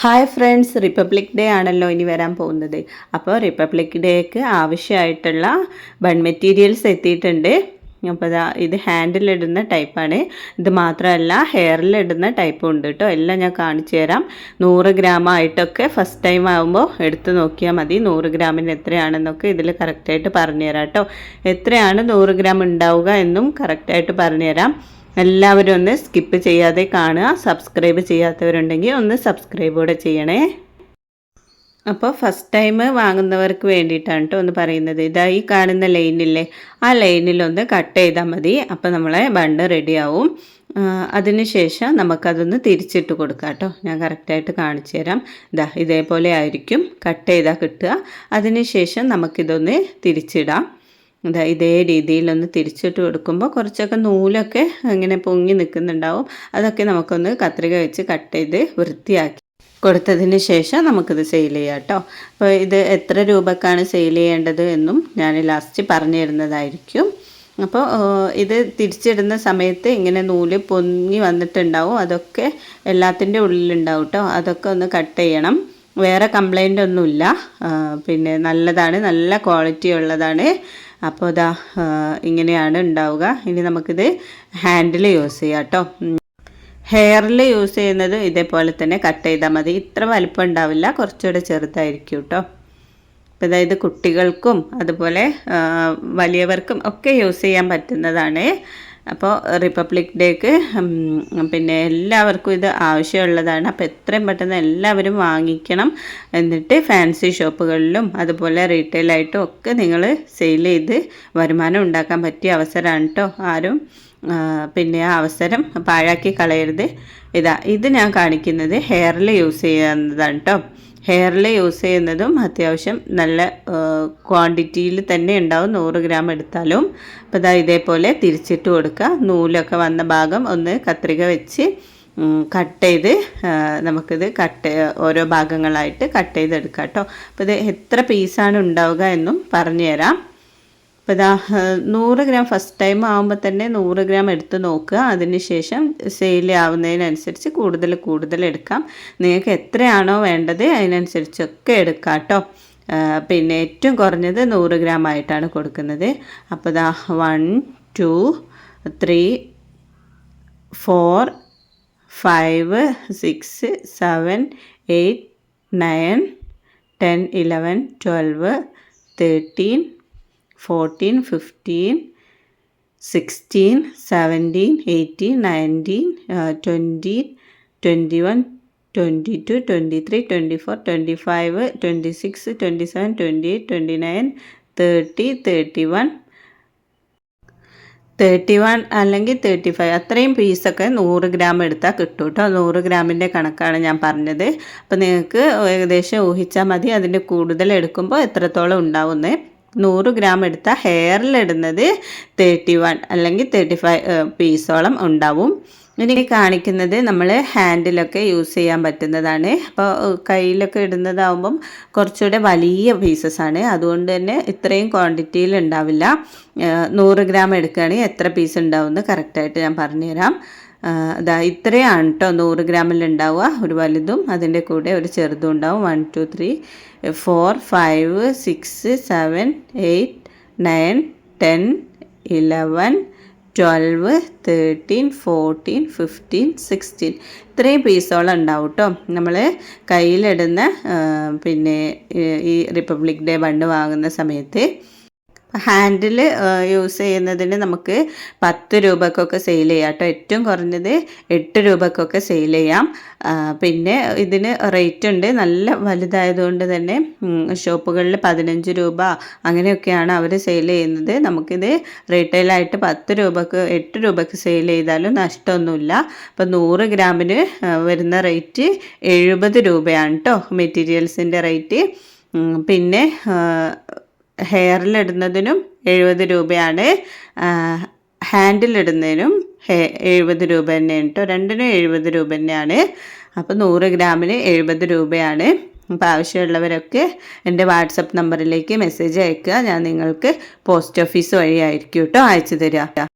Hi friends republic day ആണല്ലോ ഇനി വരാൻ പോകുന്നത്. അപ്പോൾ റിപ്പബ്ലിക് ഡേക്ക് ആവശ്യമായിട്ടുള്ള ബൺ മെറ്റീരിയൽസ് എത്തിയിട്ടുണ്ട്. അപ്പോൾ ഇതാ ഇത് ഹാൻഡിലിടുന്ന ടൈപ്പാണ്. ഇത് മാത്രമല്ല ഹെയറിലിടുന്ന ടൈപ്പും ഉണ്ട് കേട്ടോ. എല്ലാം ഞാൻ കാണിച്ചു തരാം. നൂറ് ഗ്രാം ആയിട്ടൊക്കെ ഫസ്റ്റ് ടൈം ആകുമ്പോൾ എടുത്ത് നോക്കിയാൽ മതി. നൂറ് ഗ്രാമിന് എത്രയാണെന്നൊക്കെ ഇതിൽ കറക്റ്റായിട്ട് പറഞ്ഞുതരാം കേട്ടോ. എത്രയാണ് നൂറ് ഗ്രാം ഉണ്ടാവുക എന്നും കറക്റ്റായിട്ട് പറഞ്ഞുതരാം. എല്ലാവരും ഒന്ന് സ്കിപ്പ് ചെയ്യാതെ കാണുക. സബ്സ്ക്രൈബ് ചെയ്യാത്തവരുണ്ടെങ്കിൽ ഒന്ന് സബ്സ്ക്രൈബ് കൂടെ ചെയ്യണേ. അപ്പോൾ ഫസ്റ്റ് ടൈം വാങ്ങുന്നവർക്ക് വേണ്ടിയിട്ടാണ് കേട്ടോ ഒന്ന് പറയുന്നത്. ഇതാ ഈ കാണുന്ന ലൈനില്ലേ ആ ലൈനിലൊന്ന് കട്ട് ചെയ്താൽ മതി. അപ്പോൾ നമ്മളെ ബണ്ട് റെഡിയാവും അതിനുശേഷം നമുക്കതൊന്ന് തിരിച്ചിട്ട് കൊടുക്കാം കേട്ടോ ഞാൻ കറക്റ്റായിട്ട് കാണിച്ചു തരാം. ഇതാ ഇതേപോലെ ആയിരിക്കും. കട്ട് ചെയ്താൽ കിട്ടുക. അതിനുശേഷം നമുക്കിതൊന്ന് തിരിച്ചിടാം. ഇതാ ഇതേ രീതിയിലൊന്ന് തിരിച്ചിട്ട് കൊടുക്കുമ്പോൾ കുറച്ചൊക്കെ നൂലൊക്കെ ഇങ്ങനെ പൊങ്ങി നിൽക്കുന്നുണ്ടാവും. അതൊക്കെ നമുക്കൊന്ന് കത്രിക വെച്ച് കട്ട് ചെയ്ത് വൃത്തിയാക്കി കൊടുത്തതിന് ശേഷം നമുക്കിത് സെയിൽ ചെയ്യാം കേട്ടോ. അപ്പോൾ ഇത് എത്ര രൂപക്കാണ് സെയിൽ ചെയ്യേണ്ടത് എന്നും ഞാൻ ലാസ്റ്റ് പറഞ്ഞു തരുന്നതായിരിക്കും അപ്പോൾ ഇത് തിരിച്ചിടുന്ന സമയത്ത് ഇങ്ങനെ നൂൽ പൊങ്ങി വന്നിട്ടുണ്ടാവും. അതൊക്കെ എല്ലാത്തിന്റെ ഉള്ളിലുണ്ടാവും കേട്ടോ. അതൊക്കെ ഒന്ന് കട്ട് ചെയ്യണം. വേറെ കംപ്ലൈന്റ് ഒന്നുമില്ല. പിന്നെ നല്ലതാണ്. നല്ല ക്വാളിറ്റി ഉള്ളതാണ്. അപ്പോൾ ഇതാ ഇങ്ങനെയാണ് ഉണ്ടാവുക. ഇനി നമുക്കിത് ഹാൻഡിൽ യൂസ് ചെയ്യാം കേട്ടോ. ഹെയറിൽ യൂസ് ചെയ്യുന്നത് ഇതേപോലെ തന്നെ കട്ട് ചെയ്താൽ മതി. ഇത്ര വലിപ്പം ഉണ്ടാവില്ല. കുറച്ചുകൂടെ ചെറുതായിരിക്കും കേട്ടോ. അതായത് കുട്ടികൾക്കും അതുപോലെ വലിയവർക്കും ഒക്കെ യൂസ് ചെയ്യാൻ പറ്റുന്നതാണ് അപ്പോൾ റിപ്പബ്ലിക് ഡേക്ക് പിന്നെ എല്ലാവർക്കും ഇത് ആവശ്യമുള്ളതാണ്. അപ്പോൾ എത്രയും പെട്ടെന്ന് എല്ലാവരും വാങ്ങിക്കണം എന്നിട്ട് ഫാൻസി ഷോപ്പുകളിലും അതുപോലെ റീറ്റെയിലായിട്ടും ഒക്കെ നിങ്ങൾ സെയിൽ ചെയ്ത് വരുമാനം ഉണ്ടാക്കാൻ പറ്റിയ അവസരമാണ് കേട്ടോ ആരും പിന്നെ ആ അവസരം പാഴാക്കി കളയരുത്. ഇതാ ഇത് ഞാൻ കാണിക്കുന്നത് ഹെയറിൽ യൂസ് ചെയ്യുന്നതാണ് കേട്ടോ ഹെയറിൽ യൂസ് ചെയ്യുന്നതും അത്യാവശ്യം നല്ല ക്വാണ്ടിറ്റിയിൽ തന്നെ ഉണ്ടാവും. നൂറ് ഗ്രാം എടുത്താലും. അപ്പോൾ ഇതാ ഇതേപോലെ തിരിച്ചിട്ട് കൊടുക്കുക. നൂലൊക്കെ വന്ന ഭാഗം ഒന്ന് കത്രിക വെച്ച് കട്ട് ചെയ്ത് നമുക്കിത് കട്ട് ഓരോ ഭാഗങ്ങളായിട്ട് കട്ട് ചെയ്തെടുക്കാം കേട്ടോ അപ്പോൾ ഇത് എത്ര പീസാണ് ഉണ്ടാവുക എന്നും പറഞ്ഞു തരാം അപ്പോൾ ഇതാ നൂറ് ഗ്രാം ഫസ്റ്റ് ടൈം ആകുമ്പോൾ തന്നെ നൂറ് ഗ്രാം എടുത്ത് നോക്കുക. അതിനുശേഷം സെയിൽ ആവുന്നതിനനുസരിച്ച് കൂടുതൽ കൂടുതൽ എടുക്കാം. നിങ്ങൾക്ക് എത്രയാണോ വേണ്ടത് അതിനനുസരിച്ചൊക്കെ എടുക്കാം കേട്ടോ പിന്നെ ഏറ്റവും കുറഞ്ഞത് നൂറ് ഗ്രാം ആയിട്ടാണ് കൊടുക്കുന്നത്. അപ്പോൾ ഇതാ one two three four five six seven eight nine ten eleven twelve thirteen fourteen fifteen sixteen seventeen eighteen nineteen twenty twenty one twenty two twenty three twenty four twenty five twenty six twenty seven twenty eight twenty nine thirty thirty one thirty one അല്ലെങ്കിൽ thirty five അത്രയും പീസൊക്കെ നൂറ് gram എടുത്താൽ കിട്ടും കേട്ടോ നൂറ് ഗ്രാമിന്റെ കണക്കാണ് ഞാൻ പറഞ്ഞത്. അപ്പോൾ നിങ്ങൾക്ക് ഏകദേശം ഊഹിച്ചാൽ മതി അതിന്റെ കൂടുതൽ എടുക്കുമ്പോൾ എത്രത്തോളം ഉണ്ടാവുന്നത് നൂറ് ഗ്രാം എടുത്ത ഹെയറിലിടുന്നത് തേർട്ടി വൺ അല്ലെങ്കിൽ തേർട്ടി ഫൈവ് പീസോളം ഉണ്ടാവും. ഇനി കാണിക്കുന്നത് നമ്മൾ ഹാൻഡിലൊക്കെ യൂസ് ചെയ്യാൻ പറ്റുന്നതാണ്. അപ്പോൾ കയ്യിലൊക്കെ ഇടുന്നതാവുമ്പം കുറച്ചുകൂടെ വലിയ പീസസ് ആണ്. അതുകൊണ്ട് തന്നെ ഇത്രയും ക്വാണ്ടിറ്റിയിൽ ഉണ്ടാവില്ല. നൂറ് ഗ്രാം എടുക്കുകയാണെങ്കിൽ എത്ര പീസ് ഉണ്ടാവുമെന്ന് കറക്റ്റായിട്ട് ഞാൻ പറഞ്ഞുതരാം. അതാ ഇത്രയാണ് കേട്ടോ നൂറ് ഗ്രാമിൽ ഉണ്ടാവുക. ഒരു വലുതും അതിന്റെ കൂടെ ഒരു ചെറുതും ഉണ്ടാവും. One two three four five six seven eight nine ten eleven twelve thirteen fourteen fifteen sixteen ഇത്രയും പീസോളം ഉണ്ടാവും കേട്ടോ നമ്മൾ കയ്യിലിടുന്ന പിന്നെ ഈ റിപ്പബ്ലിക് ഡേ ബണ്ട് വാങ്ങുന്ന സമയത്ത് ഹാൻഡിൽ യൂസ് ചെയ്യുന്നതിന് നമുക്ക് പത്ത് രൂപക്കൊക്കെ സെയിൽ ചെയ്യാം കേട്ടോ. ഏറ്റവും കുറഞ്ഞത് എട്ട് രൂപക്കൊക്കെ സെയിൽ ചെയ്യാം. പിന്നെ ഇതിന് റേറ്റ് ഉണ്ട്. നല്ല വലുതായതുകൊണ്ട് തന്നെ ഷോപ്പുകളിൽ പതിനഞ്ച് രൂപ അങ്ങനെയൊക്കെയാണ് അവർ സെയിൽ ചെയ്യുന്നത്. നമുക്കിത് റീറ്റെയിലായിട്ട് പത്ത് രൂപക്ക് എട്ട് രൂപക്ക് സെയിൽ ചെയ്താലും നഷ്ടമൊന്നുമില്ല. അപ്പോൾ നൂറ് ഗ്രാമിന് വരുന്ന റേറ്റ് എഴുപത് രൂപയാണ് കേട്ടോ മെറ്റീരിയൽസിന്റെ റേറ്റ്. പിന്നെ ഹെയറിലിടുന്നതിനും എഴുപത് രൂപയാണ്. ഹാൻഡിലിടുന്നതിനും എഴുപത് രൂപ തന്നെയാണ് കേട്ടോ രണ്ടിനും എഴുപത് രൂപ തന്നെയാണ്. അപ്പോൾ നൂറ് ഗ്രാമിന് എഴുപത് രൂപയാണ്. അപ്പോൾ ആവശ്യമുള്ളവരൊക്കെ എന്റെ വാട്സപ്പ് നമ്പറിലേക്ക് മെസ്സേജ് അയക്കുക. ഞാൻ നിങ്ങൾക്ക് പോസ്റ്റ് ഓഫീസ് വഴിയായിരിക്കും കേട്ടോ അയച്ചു തരിക